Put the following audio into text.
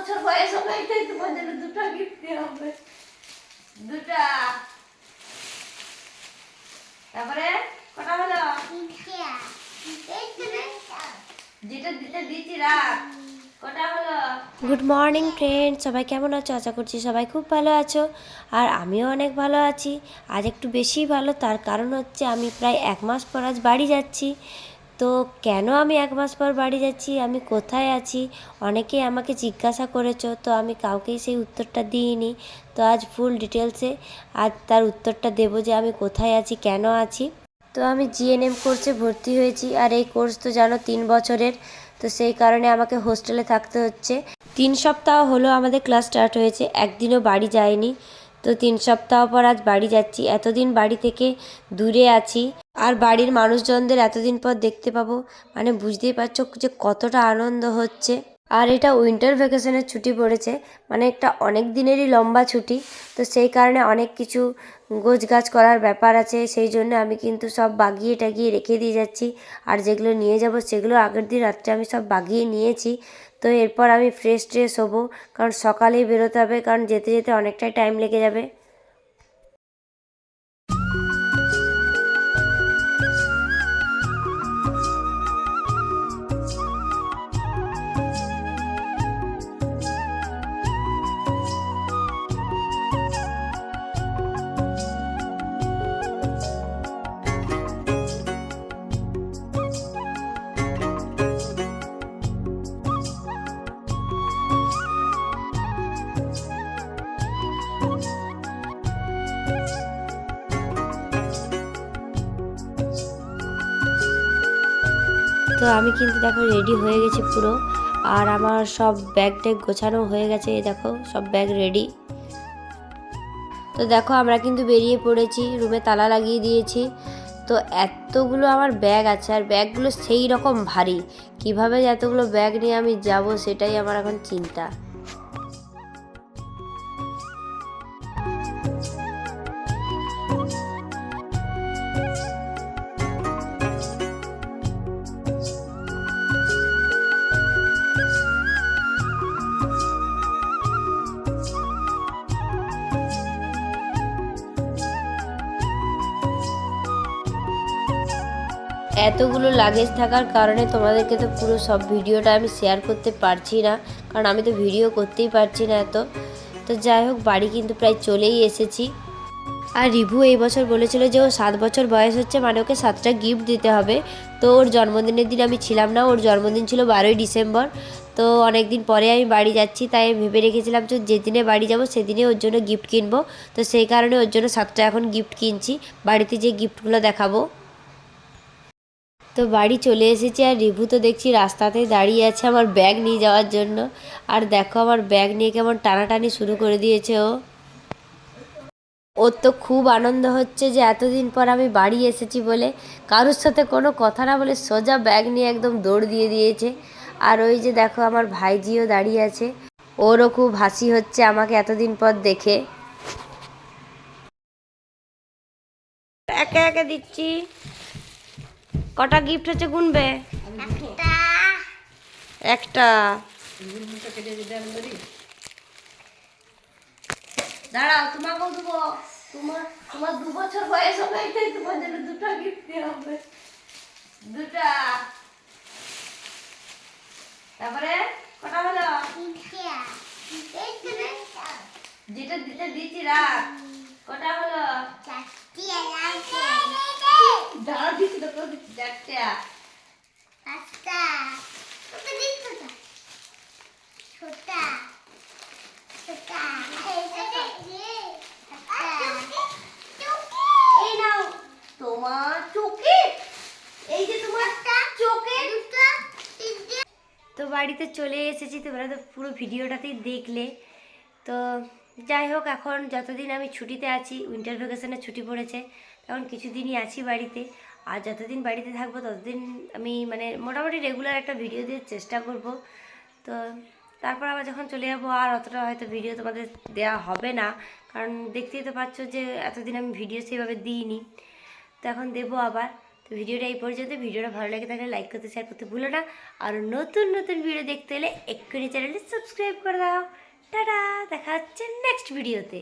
বছর জন্য দুটো গিফট হবে। দুটা। তারপরে কটা হলো? যেটা দিতে দিচ্ছি রাখ। গুড মর্নিং ফ্রেন্ড সবাই কেমন আছো? আশা করছি সবাই খুব ভালো আছো। আর আমিও অনেক ভালো আছি। আজ একটু বেশি ভালো, তার কারণ হচ্ছে আমি প্রায় এক মাস পর আজ বাড়ি যাচ্ছি। তো কেন আমি এক মাস পর বাড়ি যাচ্ছি? আমি কোথায় আছি? অনেকেই আমাকে জিজ্ঞাসা করেছ, তো আমি কাউকেই সেই উত্তরটা দিইনি। তো আজ ফুল ডিটেলসে আজ তার উত্তরটা দেবো যে আমি কোথায় আছি, কেন আছি। তো আমি জিএনএম কোর্সে ভর্তি হয়েছি আর এই কোর্স তো জানো তিন বছরের, তো সেই কারণে আমাকে হোস্টেলে থাকতে হচ্ছে। তিন সপ্তাহ হলো আমাদের ক্লাস স্টার্ট হয়েছে, একদিনও বাড়ি যায়নি তো তিন সপ্তাহ পর আজ বাড়ি যাচ্ছি। এতদিন বাড়ি থেকে দূরে আছি। আর বাড়ির মানুষজনদের এতদিন পর দেখতে পাবো। মানে বুঝতেই পারছ যে কতটা আনন্দ হচ্ছে। আর এটা উইন্টার ভ্যাকেশনের ছুটি পড়েছে মানে একটা অনেক দিনেরই লম্বা ছুটি, তো সেই কারণে অনেক কিছু গোছ গাছ করার ব্যাপার আছে, সেই জন্য আমি কিন্তু সব বাগিয়ে টাগিয়ে রেখে দিয়ে যাচ্ছি। আর যেগুলো নিয়ে যাব সেগুলো আগের দিন রাত্রে আমি সব বাগিয়ে নিয়েছি। তো এরপর আমি ফ্রেশ ট্রেশ হব, কারণ সকালেই বেরোতে হবে, কারণ যেতে যেতে অনেকটাই টাইম লেগে যাবে। তো আমি কিন্তু দেখো রেডি হয়ে গেছি পুরো। আর আমার সব ব্যাগ ট্যাগ গোছানো হয়ে গেছে দেখো, সব ব্যাগ রেডি তো দেখো, আমরা কিন্তু বেরিয়ে পড়েছি রুমে তালা লাগিয়ে দিয়েছি। তো এতগুলো আমার ব্যাগ আছে, আর ব্যাগগুলো সেই রকম ভারী। কীভাবে এতগুলো ব্যাগ নিয়ে আমি যাব, সেটাই আমার এখন চিন্তা। এতগুলো লাগেজ থাকার কারণে তোমাদেরকে তো পুরো সব ভিডিওটা আমি শেয়ার করতে পারছি না, কারণ আমি তো ভিডিও করতেই পারছি না এত। তো যাই হোক, বাড়ি কিন্তু প্রায় চলেই এসেছি। আর রিভু এই বছর বলেছিল যে ও সাত বছর বয়স হচ্ছে মানে ওকে সাতটা গিফট দিতে হবে। তো ওর জন্মদিনের দিন আমি ছিলাম না, ওর জন্মদিন ছিল বারোই ডিসেম্বর। তো অনেক দিন পরে আমি বাড়ি যাচ্ছি, তাই আমি ভেবে রেখেছিলাম যে যেদিনে বাড়ি যাব সেদিনে ওর জন্য গিফট কিনবো। তো সেই কারণে ওর জন্য সাতটা এখন গিফট কিনছি, বাড়িতে যে গিফটগুলো দেখাবো। তো বাড়ি চলে এসেছি আর রিভু তো দেখছি রাস্তাতেই দাঁড়িয়ে আছে আমার ব্যাগ নিয়ে যাওয়ার জন্য। আর দেখো আমার ব্যাগ নিয়ে কেমন টানাটানি শুরু করে দিয়েছে ও। ওর তো খুব আনন্দ হচ্ছে যে এতদিন পর আমি বাড়ি এসেছি বলে কারোর সাথে কোনো কথা না বলে সোজা ব্যাগ নিয়ে একদম দৌড় দিয়ে দিয়েছে। আর ওই যে দেখো আমার ভাইজিও দাঁড়িয়ে আছে। ওরও খুব হাসি হচ্ছে আমাকে এতদিন পর দেখে। একে একে দিচ্ছি। কটা গিফট হচ্ছে গুনবে? একটা। দাঁড়াও দেবো। তোমার তোমার দু বছর বয়স হবে তোমার জন্য দুটো গিফট হবে। দুটা। তারপরে, কটা হলো? যেটা দিতে দিচ্ছি রাখ। কটা হলো দাঁড়া দিচ্ছি তো এই নাও। তোমার চোখে। এই যে তোমার চোখে। তো বাড়িতে চলে এসেছি তোমরা তো পুরো ভিডিওটাতেই দেখলে। তো যাই হোক এখন যতদিন আমি ছুটিতে আছি উইন্টার ভ্যাকেশনে ছুটি পড়েছে তখন কিছুদিনই আছি বাড়িতে। আর যতদিন বাড়িতে থাকব, ততদিন আমি মানে মোটামুটি রেগুলার একটা ভিডিও দেওয়ার চেষ্টা করব। তো তারপর আবার যখন চলে যাব, আর অতটা হয়তো ভিডিও তোমাদের দেওয়া হবে না। কারণ দেখতেই তো পাচ্ছ যে, এতদিন আমি ভিডিও সেইভাবে দিইনি। তো এখন দেবো আবার। তো ভিডিওটা এই পর্যন্ত। ভিডিওটা ভালো লাগে থাকলে লাইক করতে শেয়ার করতে ভুলো না। আর নতুন নতুন ভিডিও দেখতে হলে এক্ষুনি চ্যানেলটি সাবস্ক্রাইব করে দাও। টাটা! দেখা হচ্ছে নেক্সট ভিডিওতে